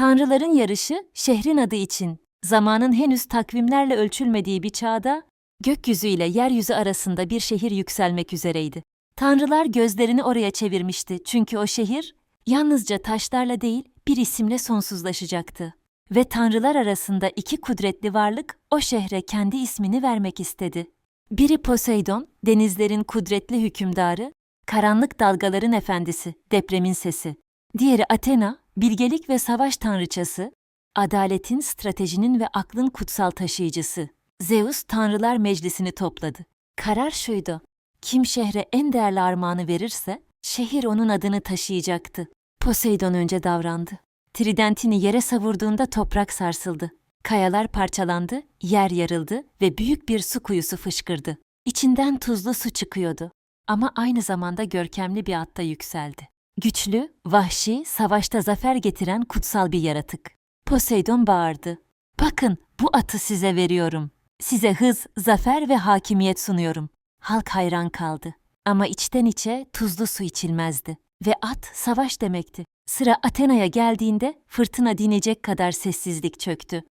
Tanrıların yarışı şehrin adı için. Zamanın henüz takvimlerle ölçülmediği bir çağda gökyüzü ile yeryüzü arasında bir şehir yükselmek üzereydi. Tanrılar gözlerini oraya çevirmişti çünkü o şehir yalnızca taşlarla değil bir isimle sonsuzlaşacaktı. Ve tanrılar arasında iki kudretli varlık o şehre kendi ismini vermek istedi. Biri Poseidon, denizlerin kudretli hükümdarı, karanlık dalgaların efendisi, depremin sesi. Diğeri Athena, bilgelik ve savaş tanrıçası, adaletin, stratejinin ve aklın kutsal taşıyıcısı. Zeus tanrılar meclisini topladı. Karar şuydu. Kim şehre en değerli armağanı verirse, şehir onun adını taşıyacaktı. Poseidon önce davrandı. Tridentini yere savurduğunda toprak sarsıldı. Kayalar parçalandı, yer yarıldı ve büyük bir su kuyusu fışkırdı. İçinden tuzlu su çıkıyordu. Ama aynı zamanda görkemli bir atta yükseldi. Güçlü, vahşi, savaşta zafer getiren kutsal bir yaratık. Poseidon bağırdı. Bakın, bu atı size veriyorum. Size hız, zafer ve hakimiyet sunuyorum. Halk hayran kaldı. Ama içten içe tuzlu su içilmezdi. Ve at savaş demekti. Sıra Athena'ya geldiğinde fırtına dinecek kadar sessizlik çöktü.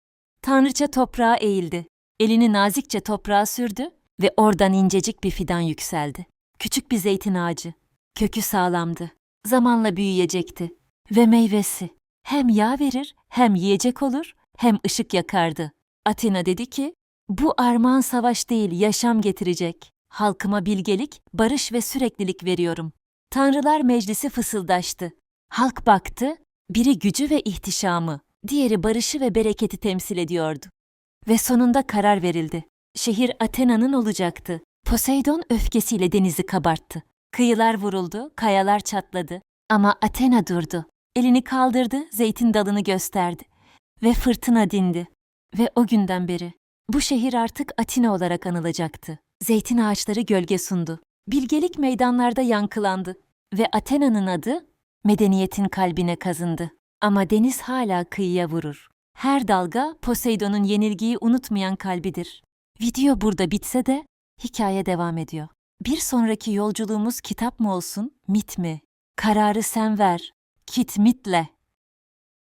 Tanrıça toprağa eğildi. Elini nazikçe toprağa sürdü ve oradan incecik bir fidan yükseldi. Küçük bir zeytin ağacı. Kökü sağlamdı. Zamanla büyüyecekti. Ve meyvesi. Hem yağ verir, hem yiyecek olur, hem ışık yakardı. Atina dedi ki, bu armağan savaş değil, yaşam getirecek. Halkıma bilgelik, barış ve süreklilik veriyorum. Tanrılar meclisi fısıldaştı. Halk baktı, biri gücü ve ihtişamı, diğeri barışı ve bereketi temsil ediyordu. Ve sonunda karar verildi. Şehir Athena'nın olacaktı. Poseidon öfkesiyle denizi kabarttı. Kıyılar vuruldu, kayalar çatladı. Ama Athena durdu. Elini kaldırdı, zeytin dalını gösterdi. Ve fırtına dindi. Ve o günden beri bu şehir artık Atina olarak anılacaktı. Zeytin ağaçları gölge sundu. Bilgelik meydanlarda yankılandı. Ve Athena'nın adı medeniyetin kalbine kazındı. Ama deniz hala kıyıya vurur. Her dalga Poseidon'un yenilgiyi unutmayan kalbidir. Video burada bitse de hikaye devam ediyor. Bir sonraki yolculuğumuz kitap mı olsun, mit mi? Kararı sen ver. Kit mitle.